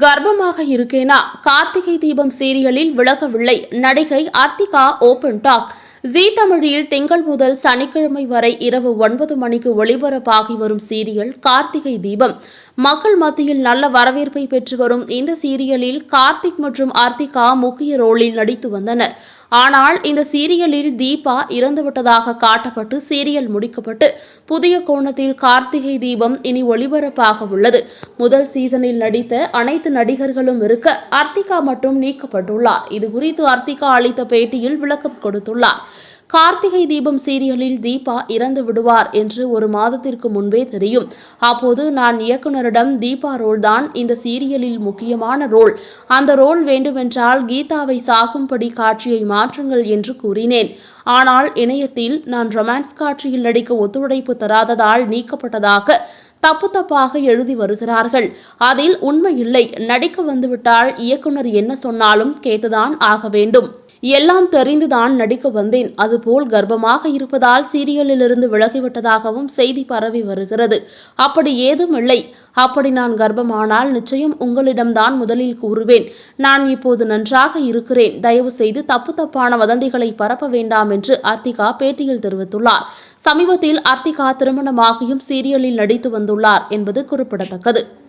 கர்ப்பமாக இருக்கேனா? கார்த்திகை தீபம் சீரியலில் விலகவில்லை. நடிகை அர்த்திகா ஓபன் டாக். ஜி தமிழில் திங்கள் முதல் சனிக்கிழமை வரை இரவு ஒன்பது மணிக்கு ஒளிபரப்பாகி வரும் சீரியல் கார்த்திகை தீபம். மக்கள் மத்தியில் நல்ல வரவேற்பை பெற்று வரும் இந்த சீரியலில் கார்த்திக் மற்றும் ஆர்த்திகா முக்கிய ரோலில் நடித்து வந்தனர். ஆனால் இந்த சீரியலில் தீபா இறந்துவிட்டதாக காட்டப்பட்டு சீரியல் முடிக்கப்பட்டு புதிய கோணத்தில் கார்த்திகை தீபம் இனி ஒளிபரப்பாக உள்ளது. முதல் சீசனில் நடித்த அனைத்து நடிகர்களும் இருக்க அர்த்திகா மட்டும் நீக்கப்பட்டுள்ளார். இது குறித்து அர்த்திகா அளித்த பேட்டியில் விளக்கம் கொடுத்துள்ளார். கார்த்திகை தீபம் சீரியலில் தீபா இறந்து விடுவார் என்று ஒரு மாதத்திற்கு முன்பே தெரியும். அப்போது நான் இயக்குனரிடம் தீபா ரோல் தான் இந்த சீரியலில் முக்கியமான ரோல். அந்த ரோல் வேண்டுமென்றால் கீதாவை சாகும்படி காட்சியை மாற்றுங்கள் என்று கூறினேன். ஆனால் இணையத்தில் நான் ரொமான்ஸ் காட்சியில் நடிக்க ஒத்துழைப்பு தராததால் நீக்கப்பட்டதாக தப்பு தப்பாக எழுதி வருகிறார்கள். அதில் உண்மை இல்லை. நடிக்க வந்துவிட்டால் இயக்குனர் என்ன சொன்னாலும் கேட்டுதான் ஆக வேண்டும். எல்லாம் தெரிந்துதான் நடிக்க வந்தேன். அதுபோல் கர்ப்பமாக இருப்பதால் சீரியலிலிருந்து விலகிவிட்டதாகவும் செய்தி பரவி வருகிறது. அப்படி ஏதும் இல்லை. அப்படி நான் கர்ப்பமானால் நிச்சயம் உங்களிடம்தான் முதலில் கூறுவேன். நான் இப்போது நன்றாக இருக்கிறேன். தயவு செய்து தப்பு தப்பான வதந்திகளை பரப்ப வேண்டாம் என்று அர்த்திகா பேட்டியில் தெரிவித்துள்ளார். சமீபத்தில் அர்த்திகா திருமணமாகியும் சீரியலில் நடித்து வந்துள்ளார் என்பது குறிப்பிடத்தக்கது.